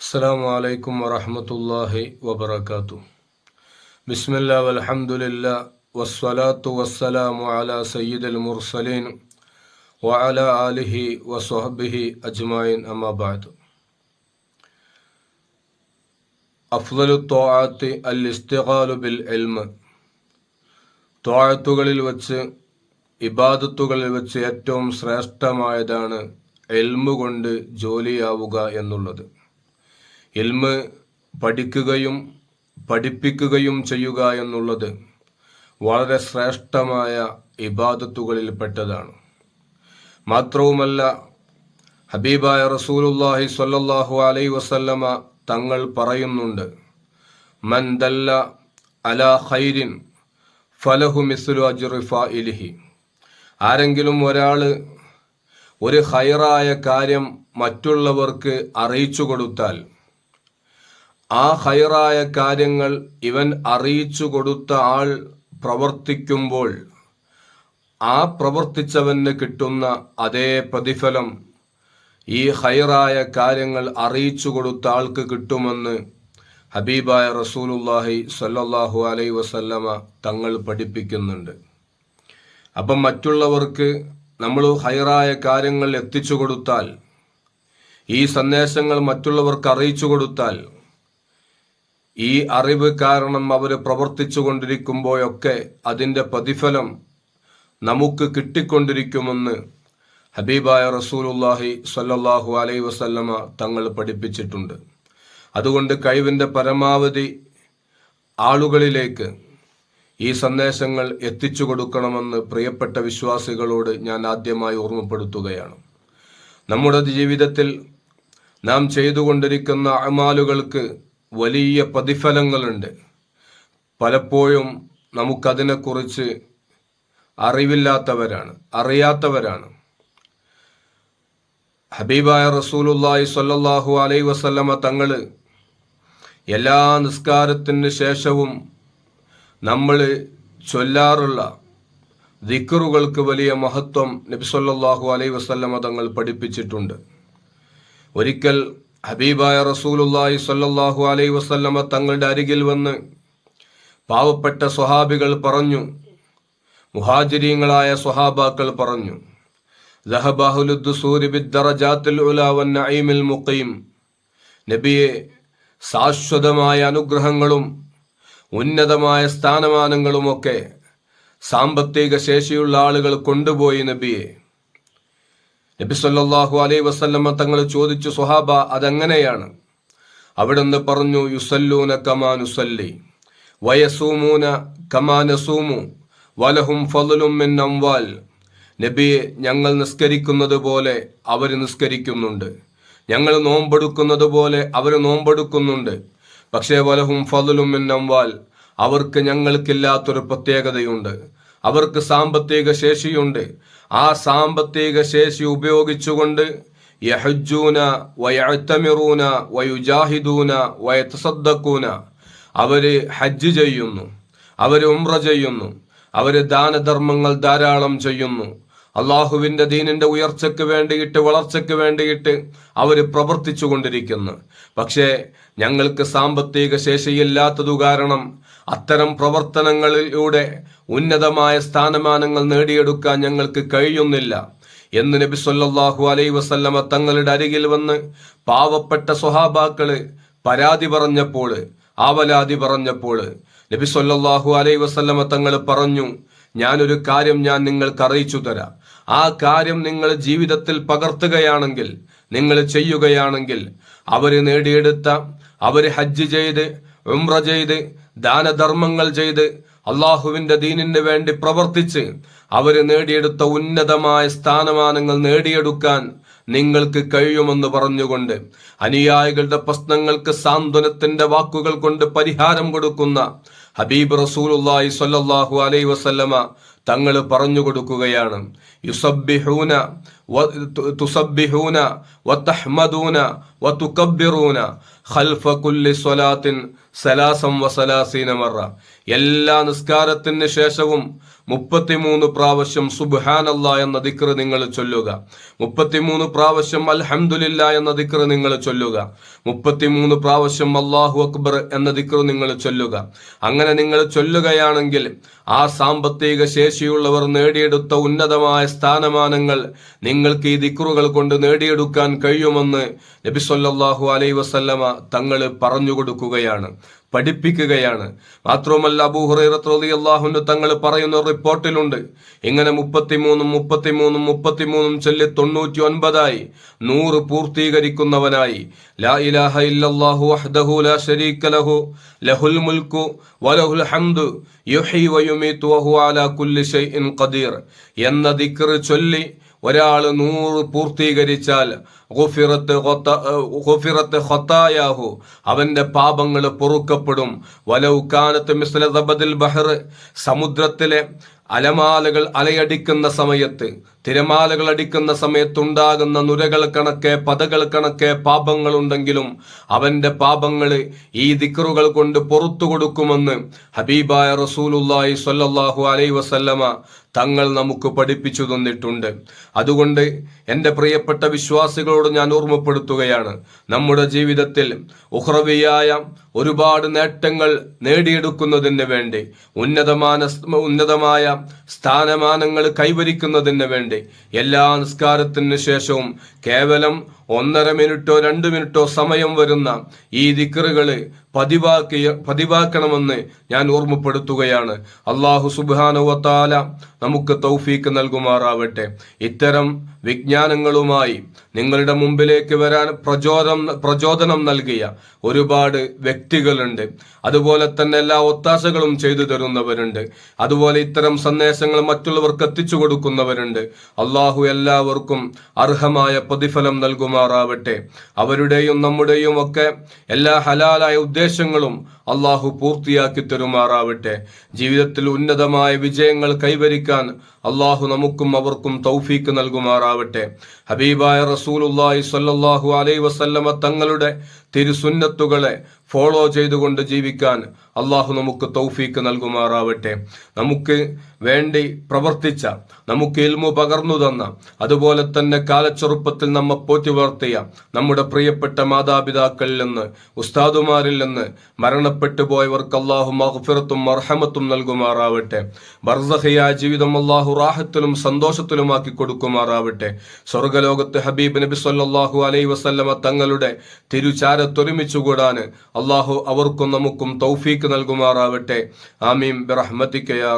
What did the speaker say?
അസ്സാം അലൈക്കും വറഹമത്തല്ലാഹി വബർക്കാത്തു ബിസ്മില്ല വലഹമുല്ല വസ്സലാത്തു വസ്സലാമു അല സയ്യിദ് മുർസലീൻ വഅല ആലിഹി വസ്ഹബിഹി അജ്മായിൻ അമ്മാബാദ് അഫ്ലു തോആത്ത് അൽ ഇസ്തിഖാലു ബിൽ എൽമ തോഴത്തുകളിൽ വച്ച് ഇബാദത്തുകളിൽ വെച്ച് ഏറ്റവും ശ്രേഷ്ഠമായതാണ് എൽമു കൊണ്ട് ജോലിയാവുക എന്നുള്ളത്. എൽമ് പഠിക്കുകയും പഠിപ്പിക്കുകയും ചെയ്യുക എന്നുള്ളത് വളരെ ശ്രേഷ്ഠമായ ഇബാദത്തുകളിൽ പെട്ടതാണ് മാത്രവുമല്ല ഹബീബായ റസൂലുല്ലാഹി സ്വല്ലല്ലാഹു അലൈ വസല്ലമ തങ്ങൾ പറയുന്നുണ്ട് മന്ദല്ല ദല്ല അല ഖൈരിൻ ഫലഹു മിസ്ലു അജുറിഫ ഇലിഹി ആരെങ്കിലും ഒരാൾ ഒരു ഹൈറായ കാര്യം മറ്റുള്ളവർക്ക് അറിയിച്ചു കൊടുത്താൽ ആ ഹൈറായ കാര്യങ്ങൾ ഇവൻ അറിയിച്ചു കൊടുത്ത ആൾ പ്രവർത്തിക്കുമ്പോൾ ആ പ്രവർത്തിച്ചവന് കിട്ടുന്ന അതേ പ്രതിഫലം ഈ ഹൈറായ കാര്യങ്ങൾ അറിയിച്ചു കൊടുത്ത ആൾക്ക് കിട്ടുമെന്ന് ഹബീബായ റസൂലുല്ലാഹി സല്ലല്ലാഹു അലൈ വസല്ലമ തങ്ങൾ പഠിപ്പിക്കുന്നുണ്ട്. അപ്പം മറ്റുള്ളവർക്ക് നമ്മൾ ഹൈറായ കാര്യങ്ങൾ എത്തിച്ചു കൊടുത്താൽ ഈ സന്ദേശങ്ങൾ മറ്റുള്ളവർക്ക് അറിയിച്ചു കൊടുത്താൽ ഈ അറിവ് കാരണം അവർ പ്രവർത്തിച്ചു കൊണ്ടിരിക്കുമ്പോഴൊക്കെ അതിന്റെ പ്രതിഫലം നമുക്ക് കിട്ടിക്കൊണ്ടിരിക്കുമെന്ന് ഹബീബായ റസൂലുല്ലാഹി സല്ലല്ലാഹു അലൈ വസല്ലമ തങ്ങൾ പഠിപ്പിച്ചിട്ടുണ്ട്. അതുകൊണ്ട് കഴിവിന്റെ പരമാവധി ആളുകളിലേക്ക് ഈ സന്ദേശങ്ങൾ എത്തിച്ചു കൊടുക്കണമെന്ന് പ്രിയപ്പെട്ട വിശ്വാസികളോട് ഞാൻ ആദ്യമായി ഓർമ്മപ്പെടുത്തുകയാണ്. നമ്മുടെ ജീവിതത്തിൽ നാം ചെയ്തുകൊണ്ടിരിക്കുന്ന അമാലുകൾക്ക് വലിയ പ്രതിഫലങ്ങളുണ്ട്. പലപ്പോഴും നമുക്കതിനെക്കുറിച്ച് അറിവില്ലാത്തവരാണ് അറിയാത്തവരാണ്. ഹബീബായ റസൂലുല്ലായി സ്വല്ലല്ലാഹു അലൈ വസല്ലമ തങ്ങൾ എല്ലാ നിസ്കാരത്തിന് ശേഷവും നമ്മൾ ചൊല്ലാറുള്ള ദിക്കറുകൾക്ക് വലിയ മഹത്വം നബി സല്ലല്ലാഹു അലൈ വസല്ലമ തങ്ങൾ പഠിപ്പിച്ചിട്ടുണ്ട്. ഒരിക്കൽ ഹബീബായ റസൂലുല്ലാഹി സ്വല്ലല്ലാഹു അലൈ വസല്ലമ തങ്ങളുടെ അരികിൽ വന്ന് പാവപ്പെട്ട സ്വഹാബികൾ പറഞ്ഞു മുഹാജിരീങ്ങളായ സ്വഹാബാക്കൾ പറഞ്ഞു നബിയെ ശാശ്വതമായ അനുഗ്രഹങ്ങളും ഉന്നതമായ സ്ഥാനമാനങ്ങളുമൊക്കെ സാമ്പത്തിക ശേഷിയുള്ള ആളുകൾ കൊണ്ടുപോയി നബിയെ. നബി സല്ലാഹു അലൈ വസ്ല്ലമ്മ തങ്ങൾ ചോദിച്ചു സുഹാബ അതെങ്ങനെയാണ്? അവിടുന്ന് പറഞ്ഞു യുസല്ലൂന കമാനുസല്ലി വയസൂമൂന കമാനസൂമു വലഹും ഫലുലും മിൻ അംവാൽ. നബിയെ ഞങ്ങൾ നിസ്കരിക്കുന്നത് പോലെ അവർ നിസ്കരിക്കുന്നുണ്ട്. ഞങ്ങൾ നോമ്പെടുക്കുന്നത് പോലെ അവർ നോമ്പെടുക്കുന്നുണ്ട്. പക്ഷേ വലഹും ഫലുലും മിൻ അംവാൽ അവർക്ക് ഞങ്ങൾക്കില്ലാത്തൊരു പ്രത്യേകതയുണ്ട്. അവർക്ക് സാമ്പത്തിക ശേഷിയുണ്ട്. ആ സാമ്പത്തിക ശേഷി ഉപയോഗിച്ചുകൊണ്ട് യഹജൂന വയത്തമിറൂന വയുജാഹിദൂന വയത്തസദ്ദക്കൂന അവർ ഹജ്ജ് ചെയ്യുന്നു അവർ ഉംറ ചെയ്യുന്നു അവർ ദാനധർമ്മങ്ങൾ ധാരാളം ചെയ്യുന്നു. അള്ളാഹുവിന്റെ ദീനിന്റെ ഉയർച്ചയ്ക്ക് വേണ്ടിയിട്ട് വളർച്ചയ്ക്ക് വേണ്ടിയിട്ട് അവർ പ്രവർത്തിച്ചു കൊണ്ടിരിക്കുന്നു പക്ഷേ ഞങ്ങൾക്ക് സാമ്പത്തിക ശേഷിയില്ലാത്തതു കാരണം അത്തരം പ്രവർത്തനങ്ങളിലൂടെ ഉന്നതമായ സ്ഥാനമാനങ്ങൾ നേടിയെടുക്കാൻ ഞങ്ങൾക്ക് കഴിയുന്നില്ല. എന്ന് നബി സല്ലാഹു അലൈ വസല്ലമ തങ്ങളുടെ അരികിൽ വന്ന് പാവപ്പെട്ട സ്വഹാബാക്കൾ പരാതി പറഞ്ഞപ്പോൾ ആവലാതി പറഞ്ഞപ്പോൾ നബി സല്ലാഹു അലൈ വസല്ലമ തങ്ങൾ പറഞ്ഞു ഞാനൊരു കാര്യം ഞാൻ നിങ്ങൾക്ക് അറിയിച്ചു തരാം. ആ കാര്യം നിങ്ങൾ ജീവിതത്തിൽ പകർത്തുകയാണെങ്കിൽ നിങ്ങൾ ചെയ്യുകയാണെങ്കിൽ അവർ നേടിയെടുത്ത അവർ ഹജ്ജ് ചെയ്ത് ഉംറ ചെയ്ത് ദാനധർമ്മങ്ങൾ ചെയ്ത് അള്ളാഹുവിന്റെ ദീനിന് വേണ്ടി പ്രവർത്തിച്ച് അവർ നേടിയെടുത്ത ഉന്നതമായ സ്ഥാനമാനങ്ങൾ നേടിയെടുക്കാൻ നിങ്ങൾക്ക് കഴിയുമെന്ന് പറഞ്ഞുകൊണ്ട് അനുയായികളുടെ പ്രശ്നങ്ങൾക്ക് സാന്ത്വനത്തിന്റെ വാക്കുകൾ കൊണ്ട് പരിഹാരം കൊടുക്കുന്ന ഹബീബ് റസൂലുല്ലാഹി സ്വല്ലല്ലാഹു അലൈ വസല്ലമ തങ്ങൾ പറഞ്ഞു കൊടുക്കുകയാണ്. യുസബ്ബിഹൂന തുസബ്ബിഹൂന വത്തഹ്മദൂന വത്തുക്കബ്ബിറൂന ഖൽഫ കുല്ലി സ്വലാത്തിൻ സലാസം വസലാസീന മറ. എല്ലാ നിസ്കാരത്തിന് ശേഷവും മുപ്പത്തിമൂന്ന് പ്രാവശ്യം സുബ്ഹാനല്ല എന്ന ദിക്ർ നിങ്ങൾ ചൊല്ലുക. മുപ്പത്തിമൂന്ന് പ്രാവശ്യം അൽഹംദുലില്ല എന്ന ദിക്ർ നിങ്ങൾ ചൊല്ലുക. മുപ്പത്തിമൂന്ന് പ്രാവശ്യം അള്ളാഹു അക്ബർ എന്ന ദിക്ർ നിങ്ങൾ ചൊല്ലുക. അങ്ങനെ നിങ്ങൾ ചൊല്ലുകയാണെങ്കിൽ ആ സാമ്പത്തിക ശേഷിയുള്ളവർ നേടിയെടുത്ത ഉന്നതമായ സ്ഥാനമാനങ്ങൾ നിങ്ങൾക്ക് ഈ ദിക്റുകൾ കൊണ്ട് നേടിയെടുക്കാൻ കഴിയുമെന്ന് നബി അലൈ വസല്ലമ തങ്ങൾ പറഞ്ഞു കൊടുക്കുകയാണ്. പഠിപ്പിക്കുകയാണ്. മാത്രവുമല്ല അബൂഹുറൈറത്രോദിയല്ലാഹുന് തങ്ങൾ പറയുന്ന റിപ്പോർട്ടിലുണ്ട്. ഇങ്ങനെ മുപ്പത്തിമൂന്നും മുപ്പത്തിമൂന്നും മുപ്പത്തിമൂന്നും ചൊല്ലി തൊണ്ണൂറ്റി ഒൻപതായി നൂറ് പൂർത്തീകരിക്കുന്നവനായി. ലാ ഇലാഹ ഇല്ലല്ലാഹു وحده ലാ شريك ലഹു ലഹുൽ الملك വലഹുൽ ഹംദു യുഹി വയുമീതു വഹു കുല്ലി ഷൈഇൻ ഖദീർ. എന്ന ദിക്ർ ചൊല്ലി ഒരാൾ നൂറ് പൂർത്തീകരിച്ചാൽ ഖത്തായാഹു അവന്റെ പാപങ്ങൾ പൊറുക്കപ്പെടും. വലൗ കാനത്ത് മിസ്ല ദബദിൽ ബഹർ സമുദ്രത്തിലെ അലമാലകൾ അലയടിക്കുന്ന സമയത്ത് തിരമാലകൾ അടിക്കുന്ന സമയത്തുണ്ടാകുന്ന നുരകൾ കണക്കെ പതകൾ കണക്കെ പാപങ്ങളുണ്ടെങ്കിലും അവന്റെ പാപങ്ങൾ ഈ ദിക്റുകൾ കൊണ്ട് പുറത്തു കൊടുക്കുമെന്ന് ഹബീബായ റസൂലുല്ലായി സ്വല്ലല്ലാഹു അലൈ വസല്ലമ തങ്ങൾ നമുക്ക് പഠിപ്പിച്ചു തന്നിട്ടുണ്ട്. അതുകൊണ്ട് എന്റെ പ്രിയപ്പെട്ട വിശ്വാസികളോട് ഞാൻ ഓർമ്മപ്പെടുത്തുകയാണ്. നമ്മുടെ ജീവിതത്തിൽ ഉഹ്റവിയായ ഒരുപാട് നേട്ടങ്ങൾ നേടിയെടുക്കുന്നതിന് വേണ്ടി ഉന്നതമാന ഉന്നതമായ സ്ഥാനമാനങ്ങൾ കൈവരിക്കുന്നതിന് വേണ്ടി എല്ലാ നിസ്കാരത്തിന് ശേഷവും കേവലം ഒന്നര മിനിറ്റോ രണ്ട് മിനിറ്റോ സമയം വരുന്ന ഈ ദിക്കറുകൾ പതിവാക്കിയ പതിവാക്കണമെന്ന് ഞാൻ ഓർമ്മപ്പെടുത്തുകയാണ്. അള്ളാഹു സുബാനുവത്താല നമുക്ക് തൗഫീക്ക് നൽകുമാറാവട്ടെ. ഇത്തരം വിജ്ഞാനങ്ങളുമായി നിങ്ങളുടെ മുമ്പിലേക്ക് വരാൻ പ്രചോദനം പ്രചോദനം നൽകിയ ഒരുപാട് വ്യക്തികളുണ്ട്. അതുപോലെ തന്നെ എല്ലാ ഒത്താശകളും ചെയ്തു തരുന്നവരുണ്ട്. അതുപോലെ ഇത്തരം സന്ദേശങ്ങൾ മറ്റുള്ളവർക്ക് എത്തിച്ചു കൊടുക്കുന്നവരുണ്ട്. അള്ളാഹു എല്ലാവർക്കും അർഹമായ പ്രതിഫലം നൽകുമാറാവട്ടെ അവരുടെയും നമ്മുടെയും ഒക്കെ എല്ലാ ഹലാലായ ഉദ്ദേശങ്ങളും അള്ളാഹു പൂർത്തിയാക്കി തരുമാറാവട്ടെ. ജീവിതത്തിൽ ഉന്നതമായ വിജയങ്ങൾ കൈവരിക്കാൻ അള്ളാഹു നമുക്കും അവർക്കും തൗഫീക്ക് നൽകുമാറാവട്ടെ. ഹബീബായ റസൂലുല്ലാഹി സല്ലാഹു അലൈ വസല്ലമ തങ്ങളുടെ തിരുസുന്നത്തുകളെ ഫോളോ ചെയ്തുകൊണ്ട് ജീവിക്കാൻ അള്ളാഹു നമുക്ക് തൗഫീക്ക് നൽകുമാറാവട്ടെ. നമുക്ക് വേണ്ടി പ്രവർത്തിച്ച നമുക്ക് ഇൽമു പകർന്നു തന്ന അതുപോലെ തന്നെ കാലച്ചെറുപ്പത്തിൽ നമ്മെ പോറ്റി വളർത്തിയ നമ്മുടെ പ്രിയപ്പെട്ട മാതാപിതാക്കളിൽ നിന്ന് ഉസ്താദുമാരിൽ നിന്ന് മരണപ്പെട്ടു പോയവർക്ക് അള്ളാഹു മഹഫിറത്തും മർഹമത്തും നൽകുമാറാവട്ടെ. ബർസഹിയ ജീവിതം അള്ളാഹു റാഹത്തിലും സന്തോഷത്തിലുമാക്കി കൊടുക്കുമാറാവട്ടെ. സ്വർഗലോകത്ത് ഹബീബ് നബി സല്ലാഹു അലൈ വസല്ലമ തങ്ങളുടെ തിരുചാരത്തൊരുമിച്ചുകൂടാന് അള്ളാഹു അവർക്കും നമുക്കും തൗഫീക്ക് നൽകുമാറാവട്ടെ. ആമീം ബിറഹ്മതിക യാ